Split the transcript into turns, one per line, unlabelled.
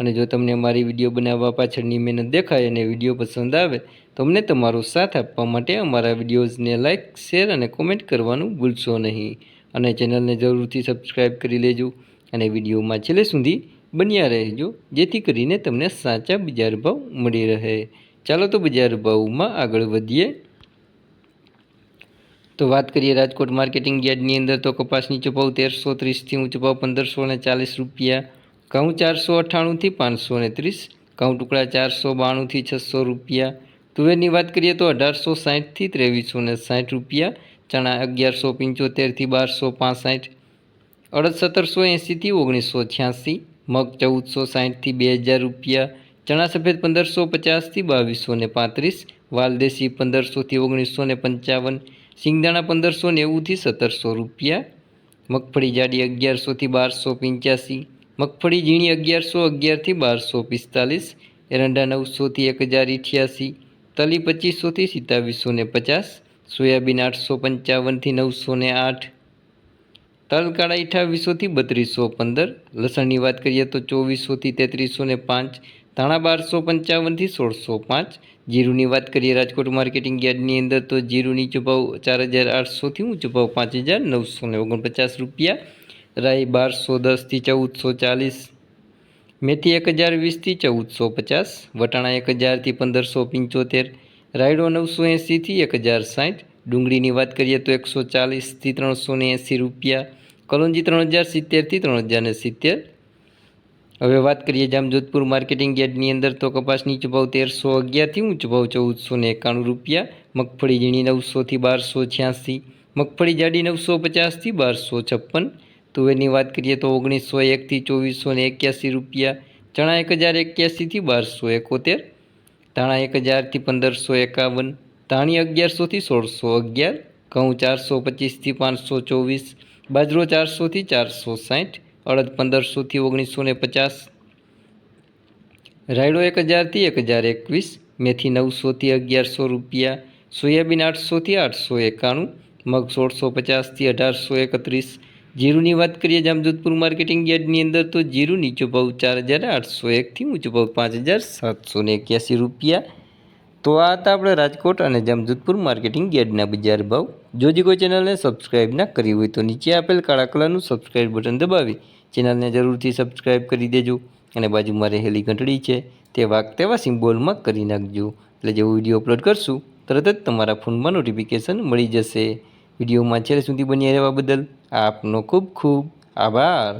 અને જો તમને અમારી વીડિયો બનાવવા પાછળની મહેનત દેખાય અને વીડિયો પસંદ આવે, તો અમને તમારો સાથ આપવા માટે અમારા વિડીયોઝને લાઇક શેર અને કોમેન્ટ કરવાનું ભૂલશો નહીં. અને ચેનલને જરૂરથી સબસ્ક્રાઈબ કરી લેજો અને વિડીયોમાં છેલ્લે સુધી બન્યા રહેજો, જેથી કરીને તમને સાચા બજાર ભાવ મળી રહે. ચાલો તો બજાર ભાવમાં આગળ વધીએ. તો વાત કરીએ રાજકોટ માર્કેટિંગ યાર્ડની અંદર તો કપાસની ચપાવ તેરસો ત્રીસથી ઊંચો ભાવ પંદરસો ને ચાલીસ રૂપિયા ઘઉં ચારસો અઠ્ઠાણુંથી પાંચસો ને ત્રીસ, ઘઉં ટુકડા ચારસો બાણુંથી છસો રૂપિયા. તુવેરની વાત કરીએ તો અઢારસો સાહીઠથી ત્રેવીસો ને સાઠ રૂપિયા, ચણા અગિયારસો પંચોતેરથી બારસો પાસઠ, અડદ સત્તરસો એંસીથી ઓગણીસો છ્યાસી, મગ ચૌદસો સાહીઠથી બે હજાર રૂપિયા, ચણા સફેદ પંદરસો પચાસથી બાવીસો ને પાંત્રીસ વાલદેશી પંદરસોથી ઓગણીસો ને પંચાવન, સિંગદાણા પંદરસો નેવુંથી સત્તરસો રૂપિયા, મગફળી જાડી અગિયારસોથી બારસો પંચ્યાસી મગફળી ઝીણી અગિયારસો અગિયારથી બારસો પિસ્તાલીસ, એરંડા નવસોથી એક હજાર અઠ્યાસી તલી પચીસોથી સિત્તાવીસો ને પચાસ, સોયાબીન આઠસો પંચાવનથી નવસો ને આઠ. તલ કાળા અઠાવીસોથી બત્રીસો પંદર, લસણની વાત કરીએ તો ચોવીસોથી તેત્રીસો ને પાંચ, ધાણા બારસો પંચાવનથી સોળસો પાંચ, જીરુની વાત કરીએ રાજકોટ માર્કેટિંગ યાર્ડની અંદર તો જીરુની નીચો ચાર હજાર આઠસોથી ઊંચો ભાવ પાંચ હજાર નવસો ને ઓગણપચાસ રૂપિયા રાઈ બારસો દસથી ચૌદસો ચાલીસ, મેથી એક હજાર વીસથી ચૌદસો પચાસ, વટાણા એક હજારથી પંદરસો પંચોતેર, રાયડો નવસો એંસીથી એક હજાર સાઠ, ડુંગળીની વાત કરીએ તો એકસો ચાલીસથી ત્રણસો ને એંસી રૂપિયા, કલોંજી ત્રણ હજાર સિત્તેરથી ત્રણ હજાર ને સિત્તેર. હવે વાત કરીએ જામજોધપુર માર્કેટિંગ યાર્ડની અંદર તો કપાસ નીચો તેરસો અગિયારથી ઊંચો ભાવ ચૌદસો ને એકાણું રૂપિયા, મગફળી ઝીણી નવસોથી બારસો છ્યાસી, મગફળી જાડી નવસો પચાસથી બારસો છપ્પન તુવેરની વાત કરીએ તો ઓગણીસો એકથી ચોવીસો ને એક્યાસી રૂપિયા, ચણા એક હજાર એક્યાસીથી બારસો એકોતેર, ધાણા એક હજારથી પંદરસો એકાવન, ધાણી અગિયારસોથી સોળસો અગિયાર, ઘઉં ચારસો પચીસથી પાંચસો ચોવીસ, બાજરો ચારસોથી ચારસો સાઠ, અડદ પંદરસોથી ઓગણીસો ને પચાસ, રાયડો એક હજારથી એક હજાર એકવીસ, મેથી નવસોથી અગિયારસો રૂપિયા, સોયાબીન આઠસોથી આઠસો એકાણું, મગ સોળસો પચાસથી અઢારસો એકત્રીસ જીરુની વાત કરીએ જામજોધપુર માર્કેટિંગ યાર્ડની અંદર, તો જીરું નીચો ભાવ ચાર હજાર આઠસો એકથી ઊંચો ભાવ પાંચ હજાર સાતસો ને એક્યાસી રૂપિયા. તો આ હતા આપણે રાજકોટ અને જામજોધપુર માર્કેટિંગ યાર્ડના બજાર ભાવ. જો જે કોઈ ચેનલને સબસ્ક્રાઇબ ના કરી હોય, તો નીચે આપેલ કાળા કલરનું સબસ્ક્રાઇબ બટન દબાવી, ચેનલને જરૂરથી સબસ્ક્રાઇબ કરી દેજો અને બાજુમાં રહેલી ઘંટડી છે, તે વાગ તેવા સિમ્બોલમાં કરી નાખજો. એટલે જેવો વીડિયો અપલોડ કરશું, તરત જ તમારા ફોનમાં નોટિફિકેશન મળી જશે. વિડીયોમાં છેલ્લે સુધી બન્યા રહેવા બદલ આપનો ખૂબ ખૂબ આભાર.